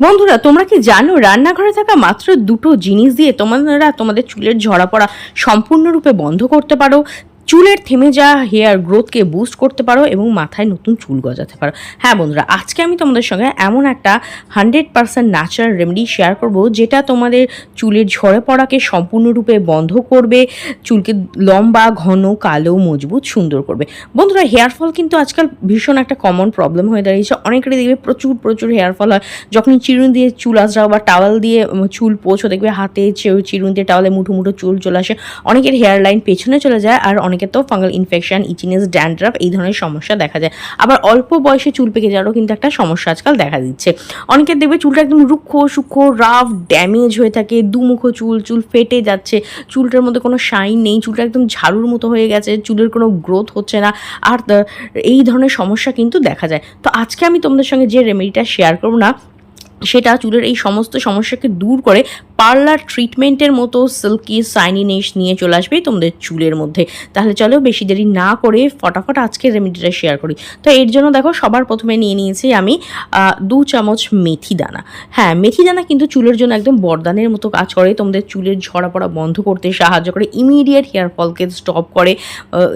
বন্ধুরা, তোমরা কি জানো রান্নাঘরে থাকা মাত্র দুটো জিনিস দিয়ে তোমরা তোমাদের চুলের ঝরা পড়া সম্পূর্ণরূপে বন্ধ করতে পারো? চুলের থেমে যাওয়া হেয়ার গ্রোথকে বুস্ট করতে পারো এবং মাথায় নতুন চুল গজাতে পারো। হ্যাঁ বন্ধুরা, আজকে আমি তোমাদের সঙ্গে এমন একটা hundred percent natural remedy share করব, যেটা তোমাদের চুলের ঝরে পড়াকে সম্পূর্ণরূপে বন্ধ করবে, চুলকে লম্বা, ঘন, কালো, মজবুত, সুন্দর করবে। বন্ধুরা, হেয়ার ফল কিন্তু আজকাল ভীষণ একটা কমন প্রবলেম হয়ে দাঁড়িয়েছে। অনেকেরই দেখবে প্রচুর প্রচুর হেয়ার ফল হয়। যখনই চিরুন দিয়ে চুল আঁচড়াও বা টাওয়াল দিয়ে চুল পোছো, দেখবে হাতে চিরুন দিয়ে টাওয়ালে মুঠো মুঠো চুল চলে আসে। অনেকের হেয়ার লাইন পেছনে চলে যায় আর অনেকের তো ফাঙ্গাল ইনফেকশন, ইচিনেস, ড্যান্ড্রাফ এই ধরনের সমস্যা দেখা যায়। আবার অল্প বয়সে চুল পেকে যাওয়ারও কিন্তু একটা সমস্যা আজকাল দেখা দিচ্ছে। অনেকের দেখবে চুলটা একদম রুক্ষ, সূক্ষ্ম, রাফ, ড্যামেজ হয়ে থাকে, দুমুখো চুল চুল ফেটে যাচ্ছে, চুলটার মধ্যে কোনো শাইন নেই, চুলটা একদম ঝাড়ুর মতো হয়ে গেছে, চুলের কোনো গ্রোথ হচ্ছে না, আর এই ধরনের সমস্যা কিন্তু দেখা যায়। তো আজকে আমি তোমাদের সঙ্গে যে রেমেডিটা শেয়ার করব না সেটা চুলের এই সমস্ত সমস্যাকে দূর করে পার্লার ট্রিটমেন্টের মতো সিল্কি সাইনিনেস নিয়ে চলে আসবে তোমাদের চুলের মধ্যে। তাহলে চলো বেশি দেরি না করে ফটাফট আজকের রেমেডিটা শেয়ার করি। তো এর জন্য দেখো সবার প্রথমে নিয়ে নিয়েছি আমি দু চামচ মেথি দানা। হ্যাঁ মেথি দানা কিন্তু চুলের জন্য একদম বরদানের মতো কাজ করে, তোমাদের চুলের ঝরা পড়া বন্ধ করতে সাহায্য করে ইমিডিয়েট হেয়ার ফলকে স্টপ করে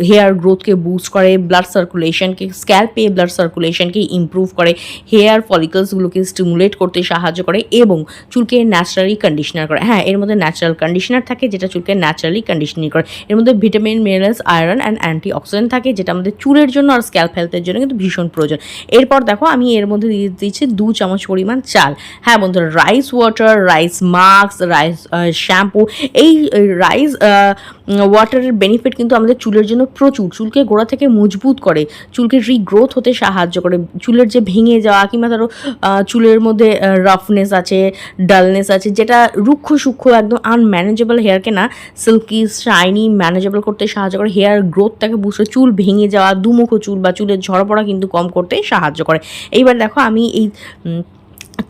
হেয়ার গ্রোথকে বুস্ট করে ব্লাড সার্কুলেশনকে স্ক্যাল্পে ব্লাড সার্কুলেশনকে ইমপ্রুভ করে হেয়ার ফলিকলসগুলোকে স্টিমুলেট করতে সাহায্য করে এবং চুলকে ন্যাচারালি কন্ডিশনার করে। হ্যাঁ এর মধ্যে ন্যাচারাল কন্ডিশনার থাকে যেটা চুলকে ন্যাচারালি কন্ডিশনিং করে। এর মধ্যে vitamin minerals iron and antioxidant থাকে যেটা আমাদের চুলের জন্য আর স্ক্যাল্প হেলথের জন্য কিন্তু ভীষণ প্রয়োজন। এরপর দেখো আমি এর মধ্যে দিয়ে দিচ্ছি দু চামচ পরিমাণ চাল। হ্যাঁ বন্ধুরা rice water rice mask rice shampoo এই রাইস ওয়াটারের বেনিফিট কিন্তু আমাদের চুলের জন্য প্রচুর। চুলকে গোড়া থেকে মজবুত করে, চুলকে রিগ্রোথ হতে সাহায্য করে। চুলের যে ভেঙে যাওয়া কিংবা ধরো চুলের মধ্যে রাফনেস আছে ডালনেস আছে, যেটা রুক্ষ সূক্ষ্ম একদম আনম্যানেজেবল হেয়ারকে না সিল্কি শাইনি ম্যানেজেবল করতে সাহায্য করে। হেয়ার গ্রোথটাকে বুঝতে চুল ভেঙে যাওয়া, দুমুখো চুল বা চুলের ঝরা পড়া কিন্তু কম করতে সাহায্য করে। এইবার দেখো আমি এই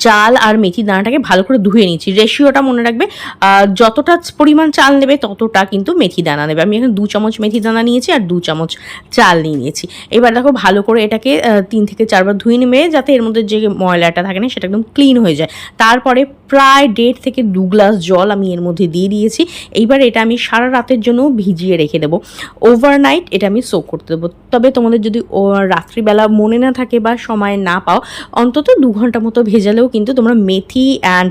চাল আর মেথি দানাটাকে ভালো করে ধুয়ে নিচ্ছি রেশিওটা মনে রাখবে যতটা পরিমাণ চাল নেবে ততটা কিন্তু মেথি দানা নেবে। আমি এখানে দু চামচ মেথি দানা নিয়েছি আর দু চামচ চাল নিয়ে নিয়েছি। এবার দেখো ভালো করে এটাকে তিন থেকে চারবার ধুয়ে নেবে যাতে এর মধ্যে যে ময়লাটা থাকে না সেটা একদম ক্লিন হয়ে যায়। তারপরে প্রায় দেড় থেকে দু গ্লাস জল আমি এর মধ্যে দিয়ে দিয়েছি। এইবার এটা আমি সারা রাতের জন্য ভিজিয়ে রেখে দেবো। ওভারনাইট এটা আমি সোক করতে দেবো। তবে তোমাদের যদি রাত্রিবেলা মনে না থাকে বা সময় না পাও, অন্তত দু ঘণ্টা মতো ভেজালেও কিন্তু তোমরা মেথি অ্যান্ড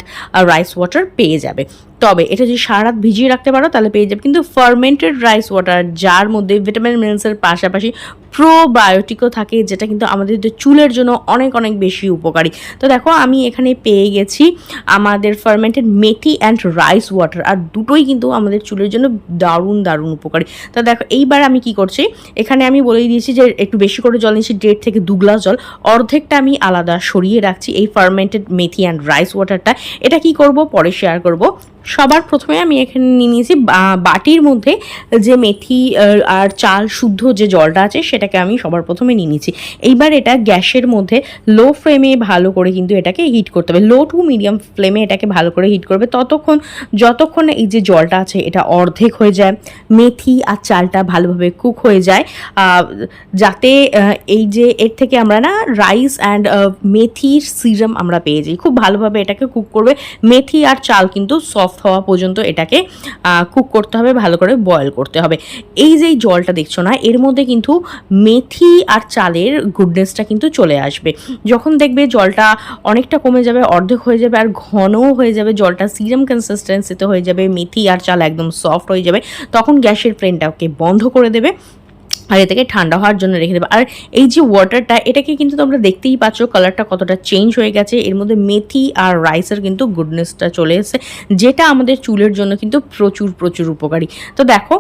রাইস ওয়াটার পেয়ে যাবে। তবে এটা যদি সারা রাত ভিজিয়ে রাখতে পারো, তাহলে পেয়ে যাবে। কিন্তু ফার্মেন্টেড রাইস ওয়াটার যার মধ্যে ভিটামিন মিনারেলসের পাশাপাশি প্রোবায়োটিকও থাকে, যেটা কিন্তু আমাদের চুলের জন্য অনেক অনেক বেশি উপকারী। তো দেখো, আমি এখানে পেয়ে গেছি আমাদের fermented methi and rice water আর দুটোই কিন্তু আমাদের চুলের জন্য দারুণ দারুণ উপকারী। তো দেখো, এইবার আমি কি করছি, এখানে আমি বলেই দিয়েছি যে একটু বেশি করে জল নিচ্ছি দেড় থেকে দু গ্লাস জল। অর্ধেকটা আমি আলাদা সরিয়ে রাখছি এই ফার্মেন্টেড মেথি অ্যান্ড রাইস ওয়াটারটা এটা কি করব? পরে শেয়ার করব। সবার প্রথমে আমি এখানে নিয়ে নিয়েছি বাটির মধ্যে যে মেথি আর চাল শুদ্ধ যে জলটা আছে সেটাকে আমি সবার প্রথমে নিয়ে নিয়েছি। এইবার এটা গ্যাসের মধ্যে লো ফ্লেমে ভালো করে কিন্তু এটাকে হিট করতে হবে। লো টু মিডিয়াম ফ্লেমে এটাকে ভালো করে হিট করবে। ততক্ষণ, যতক্ষণ এই যে জলটা আছে এটা অর্ধেক হয়ে যায়, মেথি আর চালটা ভালোভাবে কুক হয়ে যায় যাতে এই যে এর থেকে আমরা না রাইস অ্যান্ড মেথির সিরাম আমরা পেয়ে যাই। খুব ভালোভাবে এটাকে কুক করবে। মেথি আর চাল কিন্তু সফট হওয়া পর্যন্ত এটাকে কুক করতে হবে, ভালো করে বয়েল করতে হবে। এই যে জলটা দেখছ না, এর মধ্যে কিন্তু মেথি আর চালের গুডনেসটা কিন্তু চলে আসবে। যখন দেখবে জলটা অনেকটা কমে যাবে, অর্ধেক হয়ে যাবে আর ঘনও হয়ে যাবে, জলটা সিরাম কনসিস্টেন্সিতে হয়ে যাবে, মেথি আর চাল একদম সফট হয়ে যাবে, তখন গ্যাসের ফ্লেমটাকে বন্ধ করে দেবে। আর এটাকে ঠান্ডা হওয়ার জন্য রেখে দেবে। আর এই যে ওয়াটারটা এটাকে কিন্তু তোমরা দেখতেই পাচ্ছ কালারটা কতটা চেঞ্জ হয়ে গেছে। এর মধ্যে মেথি আর রাইসের কিন্তু গুডনেসটা চলে এসেছে, যেটা আমাদের চুলের জন্য কিন্তু প্রচুর প্রচুর উপকারী। তো দেখো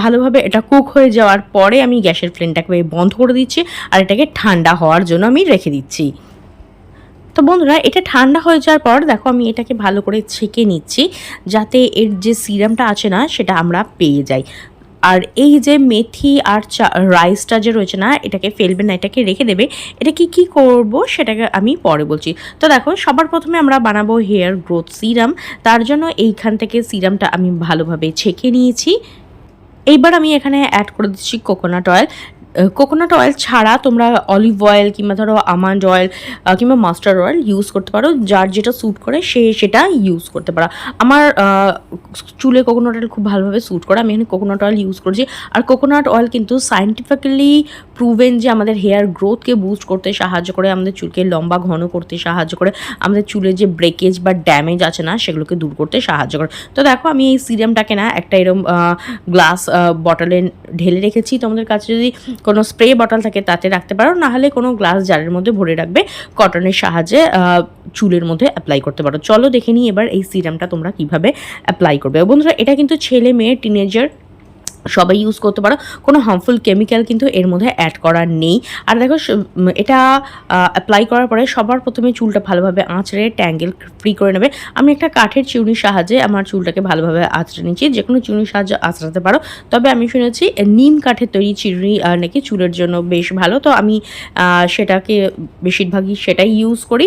ভালোভাবে এটা কুক হয়ে যাওয়ার পরে আমি গ্যাসের ফ্লেমটাকে বন্ধ করে দিচ্ছি আর এটাকে ঠান্ডা হওয়ার জন্য আমি রেখে দিচ্ছি। তো বন্ধুরা, এটা ঠান্ডা হয়ে যাওয়ার পর দেখো আমি এটাকে ভালো করে ছেঁকে নিচ্ছি, যাতে এর যে সিরামটা আছে না, সেটা আমরা পেয়ে যাই। আর এই যে মেথি আর রাইসটা যে রয়েছে না, এটাকে ফেলবে না, এটাকে রেখে দেবে, এটা কি কি করব সেটাকে আমি পরে বলছি। তো দেখো, সবার প্রথমে আমরা বানাবো হেয়ার গ্রোথ সিরাম তার জন্য এইখান থেকে সিরামটা আমি ভালোভাবে ছেঁকে নিয়েছি। এইবার আমি এখানে অ্যাড করে দিচ্ছি কোকোনাট অয়েল কোকোনাট অয়েল ছাড়া তোমরা অলিভ অয়েল কিংবা ধরো আমান্ড অয়েল কিংবা মাস্টার্ড অয়েল ইউজ করতে পারো। যার যেটা স্যুট করে সে সেটা ইউজ করতে পারো। আমার চুলে কোকোনাট অয়েল খুব ভালোভাবে স্যুট করে। আমি এখানে কোকোনাট অয়েল ইউজ করছি। আর কোকোনাট অয়েল কিন্তু সায়েন্টিফিক্যালি প্রুভেন যে আমাদের হেয়ার গ্রোথকে বুস্ট করতে সাহায্য করে, আমাদের চুলকে লম্বা, ঘন করতে সাহায্য করে, আমাদের চুলের যে ব্রেকেজ বা ড্যামেজ আছে না, সেগুলোকে দূর করতে সাহায্য করে। তো দেখো, আমি এই সিরামটাকে না একটা এরম গ্লাস বটলে ঢেলে রেখেছি। তোমাদের কাছে যদি কোনো স্প্রে বটল থাকে তাতে রাখতে পারো, নাহলে কোনো গ্লাস জারের মধ্যে ভরে রাখবে, কটনের সাহায্যে চুলের মধ্যে অ্যাপ্লাই করতে পারো। চলো দেখে নিই এবার এই সিরামটা তোমরা কীভাবে অ্যাপ্লাই করবে। বন্ধুরা, এটা কিন্তু ছেলে মেয়ে টিনেজার সবাই ইউজ করতে পারো। কোনো হার্মফুল কেমিক্যাল কিন্তু এর মধ্যে অ্যাড করার নেই। আর দেখো এটা অ্যাপ্লাই করার পরে সবার প্রথমে চুলটা ভালোভাবে আঁচড়ে ট্যাঙ্গেল ফ্রি করে নেবে। আমি একটা কাঠের চিউনির সাহায্যে আমার চুলটাকে ভালোভাবে আঁচড়ে নিচ্ছি যে কোনো চিউনির সাহায্যে আঁচড়াতে পারো। তবে আমি শুনেছি নিম কাঠের তৈরি চিউনি নাকি চুলের জন্য বেশ ভালো। তো আমি সেটাকে বেশিরভাগই সেটাই ইউজ করি।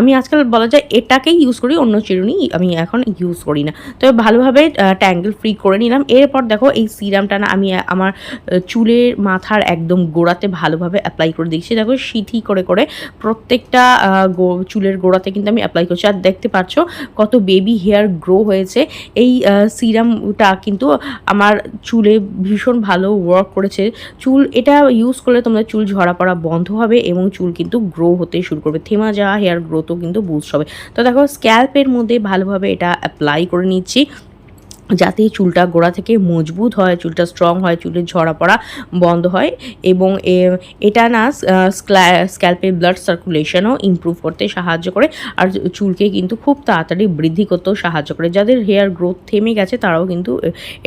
আমি আজকাল বলা যায় এটাকেই ইউজ করি, অন্য চিরুনি আমি এখন ইউজ করি না। তবে ভালোভাবে ট্যাঙ্গেল ফ্রি করে নিলাম। এরপর দেখো এই সিরামটা না আমি আমার চুলের মাথার একদম গোড়াতে ভালোভাবে অ্যাপ্লাই করে দিচ্ছি দেখো সিথি করে করে প্রত্যেকটা চুলের গোড়াতে কিন্তু আমি অ্যাপ্লাই করছি। আর দেখতে পাচ্ছ কত বেবি হেয়ার গ্রো হয়েছে। এই সিরামটা কিন্তু আমার চুলে ভীষণ ভালো ওয়ার্ক করেছে। চুল, এটা ইউজ করলে তোমাদের চুল ঝরা পড়া বন্ধ হবে এবং চুল কিন্তু গ্রো হতে শুরু করবে। থেমা যাওয়া হেয়ার গ্রোথও কিন্তু বুস্ট হবে। তো দেখো স্ক্যাল্পের মধ্যে ভালোভাবে এটা অ্যাপ্লাই করে নিচ্ছি। যাতে চুলটা গোড়া থেকে মজবুত হয়, চুলটা স্ট্রং হয়, চুলের ঝরা পড়া বন্ধ হয় এবং এটা না স্ক্যাল্পের ব্লাড সার্কুলেশনও ইমপ্রুভ করতে সাহায্য করে আর চুলকে কিন্তু খুব তাড়াতাড়ি বৃদ্ধি করতেও সাহায্য করে। যাদের হেয়ার গ্রোথ থেমে গেছে, তারাও কিন্তু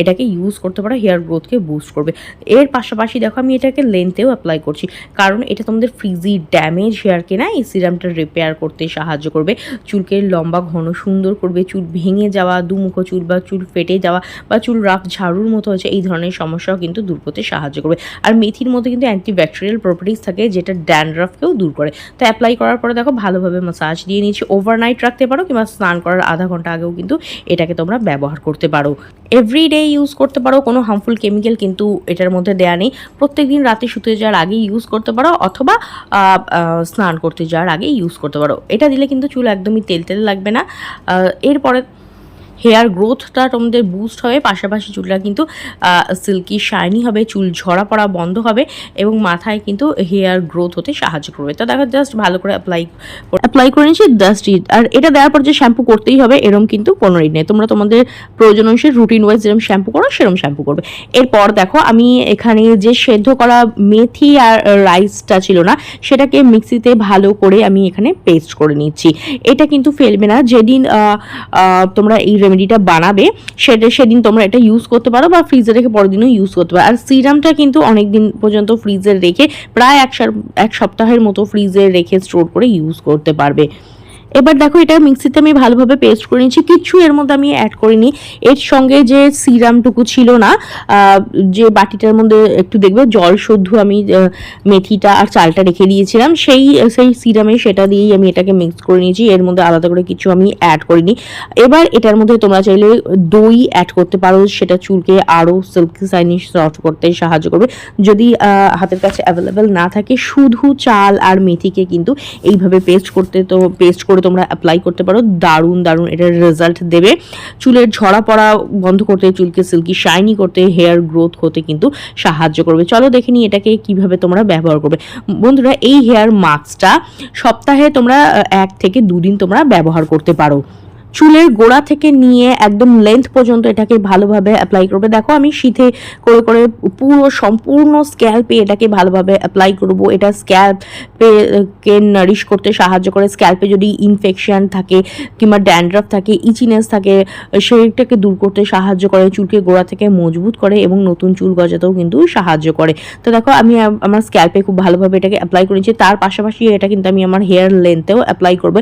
এটাকে ইউজ করতে পারে হেয়ার গ্রোথকে বুস্ট করবে। এর পাশাপাশি দেখো, আমি এটাকে লেন্থেও অ্যাপ্লাই করছি কারণ এটা তোমাদের ফ্রিজি ড্যামেজ হেয়ারকে না, এই সিরামটা রিপেয়ার করতে সাহায্য করবে। চুলকে লম্বা, ঘন, সুন্দর করবে, চুল ভেঙে যাওয়া, দুমুখো চুল বা চুল ফেটে যাওয়া বা চুল রাফ ঝাড়ুর মতো হচ্ছে এই ধরনের সমস্যাও কিন্তু দূর করতে সাহায্য করবে। আর মেথির মধ্যে কিন্তু অ্যান্টিব্যাকটেরিয়াল প্রপার্টিস থাকে যেটা ড্যান্ড্রাফকেও দূর করে। তো অ্যাপ্লাই করার পরে দেখো ভালোভাবে মাসাজ দিয়ে নিচ্ছি ওভারনাইট রাখতে পারো কিংবা স্নান করার আধা ঘণ্টা আগেও কিন্তু এটাকে তোমরা ব্যবহার করতে পারো। এভরি ডে ইউজ করতে পারো, কোনো হার্মফুল কেমিক্যাল কিন্তু এটার মধ্যে দেয়া নেই। প্রত্যেকদিন রাতে শুতে যাওয়ার আগে ইউজ করতে পারো অথবা স্নান করতে যাওয়ার আগে ইউজ করতে পারো। এটা দিলে কিন্তু চুল একদমই তেল তেল লাগবে না। এরপরে হেয়ার গ্রোথটা তোমাদের বুস্ট হবে, পাশাপাশি চুলটা কিন্তু সিল্কি শাইনি হবে, চুল ঝরা পড়া বন্ধ হবে এবং মাথায় কিন্তু হেয়ার গ্রোথ হতে সাহায্য করবে। তো দেখো জাস্ট ভালো করে অ্যাপ্লাই অ্যাপ্লাই করে নিচ্ছি জাস্ট আর এটা দেওয়ার পর যে শ্যাম্পু করতেই হবে, এরম কিন্তু কোনো ই নেই। তোমরা তোমাদের প্রয়োজন অনুসারে রুটিন ওয়াইজ যেরকম শ্যাম্পু করো সেরকম শ্যাম্পু করবে। এরপর দেখো, আমি এখানে যে সেদ্ধ করা মেথি আর রাইসটা ছিল না, সেটাকে মিক্সিতে ভালো করে আমি এখানে পেস্ট করে নিচ্ছি। এটা কিন্তু ফেলবে না। যেদিন তোমরা এই রেমেডিটা বানাবে, সেটা সেদিন তোমরা এটা ইউজ করতে পারো বা ফ্রিজে রেখে পরের দিনও ইউজ করতে পারো। আর সিরামটা কিন্তু অনেক দিন পর্যন্ত ফ্রিজে রেখে প্রায় এক এক সপ্তাহের মতো ফ্রিজে রেখে স্টোর করে ইউজ করতে পারবে। এবার দেখো এটা মিক্সিতে আমি ভালোভাবে পেস্ট করে নিচ্ছি কিছু এর মধ্যে আমি অ্যাড করিনি। এর সঙ্গে যে সিরামটুকু ছিল না যে বাটিটার মধ্যে একটু দেখবে, জল শুদ্ধ আমি মেথিটা আর চালটা রেখে দিয়েছিলাম, সেই সেই সিরামে সেটা দিয়েই আমি এটাকে মিক্স করে নিয়েছি। এর মধ্যে আলাদা করে কিছু আমি অ্যাড করিনি। এবার এটার মধ্যে তোমরা চাইলে দই অ্যাড করতে পারো, সেটা চুলকে আরও সিল্কি সাইনি সফট করতে সাহায্য করবে। যদি হাতের কাছে অ্যাভেলেবেল না থাকে, শুধু চাল আর মেথিকে কিন্তু এইভাবে পেস্ট করতে তো পেস্ট তোমরা অ্যাপ্লাই করতে পারো। দারুণ দারুণ এটার রেজাল্ট দেবে। চুলের ঝরা পড়া বন্ধ করতে, চুলকে সিল্কি শাইনি করতে হেয়ার গ্রোথ হতে কিন্তু সাহায্য করবে। চলো দেখে নিই এটাকে কীভাবে তোমরা ব্যবহার করবে। বন্ধুরা, এই হেয়ার মাস্কটা সপ্তাহে তোমরা এক থেকে দুদিন তোমরা ব্যবহার করতে পারো। চুলের গোড়া থেকে নিয়ে একদম লেন্থ পর্যন্ত এটাকে ভালোভাবে অ্যাপ্লাই করবে। দেখো আমি শীতে করে করে পুরো সম্পূর্ণ স্ক্যাল্পে এটাকে ভালোভাবে অ্যাপ্লাই করব। এটা স্ক্যাল্পে কে নারিশ করতে সাহায্য করে। স্ক্যাল্পে যদি ইনফেকশন থাকে কিংবা ড্যান্ড্রাফ থাকে ইচিনেস থাকে সেইটাকে দূর করতে সাহায্য করে, চুলকে গোড়া থেকে মজবুত করে এবং নতুন চুল গজাতেও কিন্তু সাহায্য করে। তো দেখো আমি আমার স্ক্যাল্পে খুব ভালোভাবে এটাকে অ্যাপ্লাই করেছি। তার পাশাপাশি এটা কিন্তু আমি আমার হেয়ার লেন্থেও অ্যাপ্লাই করব।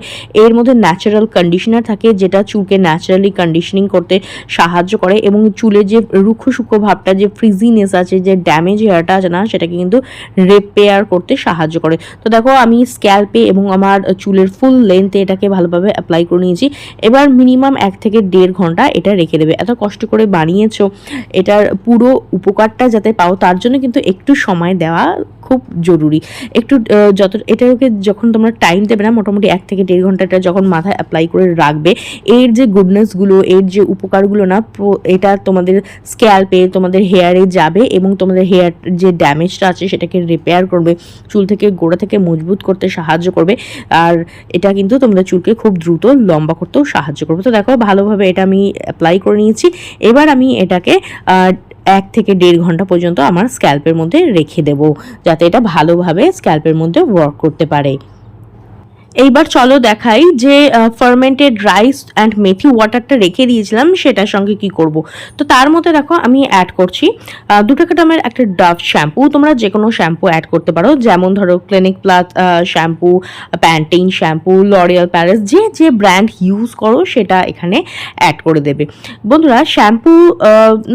এর মধ্যে ন্যাচারাল কন্ডিশনার থাকে যেটা চুলকে ন্যাচারালি কন্ডিশনিং করতে সাহায্য করে এবং চুলের যে রুক্ষ সূক্ষ্ম ভাবটা, যে ফ্রিজিনেস আছে, যে ড্যামেজ হেয়ারটা আছে না, সেটাকে কিন্তু রিপেয়ার করতে সাহায্য করে। তো দেখো, আমি স্ক্যাল্পে এবং আমার চুলের ফুল লেন্থে এটাকে ভালোভাবে অ্যাপ্লাই করে নিয়েছি। এবার মিনিমাম এক থেকে দেড় ঘণ্টা এটা রেখে দেবে। এত কষ্ট করে বানিয়েছো, এটার পুরো উপকারটা যাতে পাও, তার জন্য কিন্তু একটু সময় দেওয়া খুব জরুরি। একটু যত, এটাকে যখন তোমরা টাইম দেবে না, মোটামুটি এক থেকে দেড় ঘন্টাটা যখন মাথায় অ্যাপ্লাই করে রাখবে এর যে গুডনেসগুলো এর যে উপকারগুলো না এটা তোমাদের স্ক্যাল্পে তোমাদের হেয়ারে যাবে এবং তোমাদের হেয়ার যে ড্যামেজটা আছে সেটাকে রিপেয়ার করবে, চুল থেকে গোড়া থেকে মজবুত করতে সাহায্য করবে, আর এটা কিন্তু তোমাদের চুলকে খুব দ্রুত লম্বা করতেও সাহায্য করবে। তো দেখো, ভালোভাবে এটা আমি অ্যাপ্লাই করে নিয়েছি। এবার আমি এটাকে এক থেকে দেড় ঘণ্টা পর্যন্ত আমার স্ক্যাল্পের মধ্যে রেখে দেব, যাতে এটা ভালোভাবে স্ক্যাল্পের মধ্যে ওয়ার্ক করতে পারে। এইবার চলো দেখাই যে ফার্মেন্টেড রাইস অ্যান্ড মেথি ওয়াটারটা রেখে দিয়েছিলাম, সেটার সঙ্গে কি করব। তো তার মধ্যে দেখো, আমি অ্যাড করছি দু টাকা দামের একটা ডাভ শ্যাম্পু তোমরা যে কোনো শ্যাম্পু অ্যাড করতে পারো, যেমন ধরো Clinic Plus shampoo Pantene shampoo L'Oreal Paris যে যে ব্র্যান্ড ইউজ করো, সেটা এখানে অ্যাড করে দেবে। বন্ধুরা শ্যাম্পু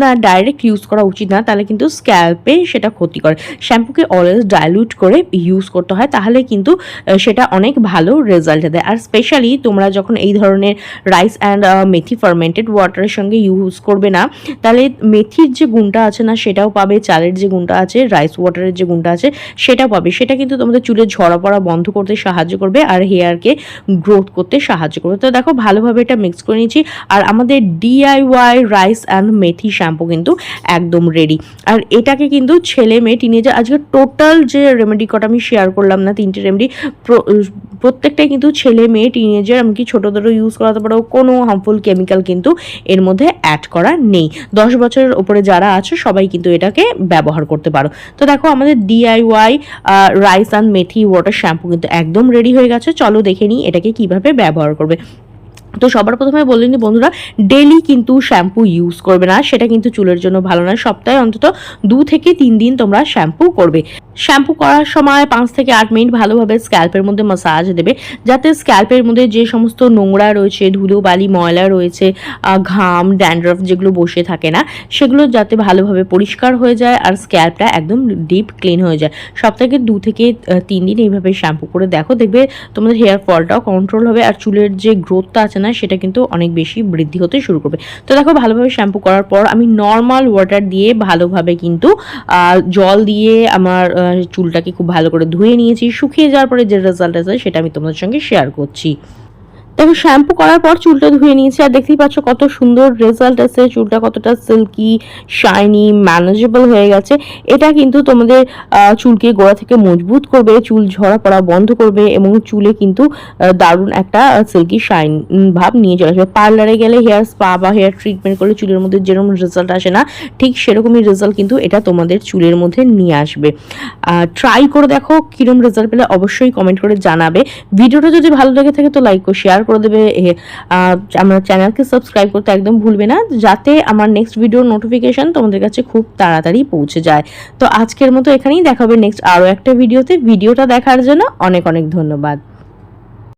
না ডাইরেক্ট ইউজ করা উচিত না, তাহলে কিন্তু স্ক্যাল্পে সেটা ক্ষতি করে। শ্যাম্পুকে অলওয়েজ ডাইলুট করে ইউজ করতে হয়, তাহলে কিন্তু সেটা অনেক ভালো রেজাল্ট দেয়। আর স্পেশালি তোমরা যখন এই ধরনের রাইস অ্যান্ড মেথি ফার্মেন্টেড ওয়াটারের সঙ্গে ইউজ করবে না, তাহলে মেথির যে গুণটা আছে না, সেটাও পাবে, চালের যে গুণটা আছে রাইস ওয়াটারের যে গুণটা আছে, সেটাও পাবে। সেটা কিন্তু তোমাদের চুলের ঝরা পড়া বন্ধ করতে সাহায্য করবে আর হেয়ারকে গ্রোথ করতে সাহায্য করবে। তো দেখো, ভালোভাবে এটা মিক্স করে নিয়েছি আর আমাদের DIY rice and methi shampoo কিন্তু একদম রেডি আর এটাকে কিন্তু ছেলে মেয়ে টিনেজার আজকে টোটাল যে রেমেডি কটা আমি শেয়ার করলাম না, তিনটে রেমেডি প্রত্যেকটাই কিন্তু ছেলে, মেয়ে টিনেজার এমনকি ছোটোদেরও ইউজ করাতে পারো। কোনো হার্মফুল কেমিক্যাল কিন্তু এর মধ্যে অ্যাড করা নেই। দশ বছরের ওপরে যারা আছে, সবাই কিন্তু এটাকে ব্যবহার করতে পারো। তো দেখো, আমাদের DIY rice and methi water shampoo কিন্তু একদম রেডি হয়ে গেছে। চলো দেখে নিই এটাকে কীভাবে ব্যবহার করবে। তো সবার প্রথমে বলে নিই বন্ধুরা ডেলি কিন্তু শ্যাম্পু ইউজ করবে না। সেটা কিন্তু চুলের জন্য ভালো নয় সপ্তাহে অন্তত দু থেকে তিন দিন তোমরা শ্যাম্পু করবে। শ্যাম্পু করার সময় পাঁচ থেকে আট মিনিট ভালোভাবে স্ক্যাল্পের মধ্যে মাসাজ দেবে। যাতে স্ক্যাল্পের মধ্যে যে সমস্ত নোংরা রয়েছে, ধুলো, বালি, ময়লা রয়েছে ঘাম ড্যান্ড্রফ যেগুলো বসে থাকে না, সেগুলো যাতে ভালোভাবে পরিষ্কার হয়ে যায় আর স্ক্যাল্পটা একদম ডিপ ক্লিন হয়ে যায়। সপ্তাহে দু থেকে তিন দিন এইভাবে শ্যাম্পু করে দেখো, দেখবে তোমাদের হেয়ার ফলটাও কন্ট্রোল হবে আর চুলের যে গ্রোথটা আছে না, সেটা কিন্তু অনেক বেশি বৃদ্ধি হতে শুরু করবে। তো দেখো, ভালোভাবে শ্যাম্পু করার পর আমি নর্মাল ওয়াটার দিয়ে ভালোভাবে কিন্তু জল দিয়ে আমার চুলটাকে খুব ভালো করে ধুয়ে নিয়েছি। শুকিয়ে যাওয়ার পরে যে রেজাল্ট আছে, সেটা আমি তোমাদের সঙ্গে শেয়ার করছি। দেখো শ্যাম্পু করার পর চুলটা ধুয়ে নিয়েছি, আর দেখতেই পাচ্ছ কত সুন্দর রেজাল্ট আছে চুলটা কতটা সিল্কি শাইনি ম্যানেজেবল হয়ে গেছে। এটা কিন্তু তোমাদের চুলকে গোড়া থেকে মজবুত করবে, চুল ঝরা পড়া বন্ধ করবে এবং চুলে কিন্তু দারুণ একটা সিল্কি শাইন ভাব নিয়ে চলে আসবে। পার্লারে গেলে হেয়ার স্পা বা হেয়ার ট্রিটমেন্ট করলে চুলের মধ্যে যেরকম রেজাল্ট আসে না, ঠিক সেরকমই রেজাল্ট কিন্তু এটা তোমাদের চুলের মধ্যে নিয়ে আসবে। ট্রাই করে দেখো কিরম রেজাল্ট পেলে অবশ্যই কমেন্ট করে জানাবে। ভিডিওটা যদি ভালো লেগে থাকে তো লাইক ও শেয়ার করে দেবে আমার চ্যানেলকে সাবস্ক্রাইব করতে একদম ভুলবে না, যাতে আমার নেক্সট ভিডিওর নোটিফিকেশান তোমাদের কাছে খুব তাড়াতাড়ি পৌঁছে যায়। তো আজকের মতো এখানেই দেখাবে নেক্সট আরও একটা ভিডিওতে ভিডিওটা দেখার জন্য অনেক অনেক ধন্যবাদ।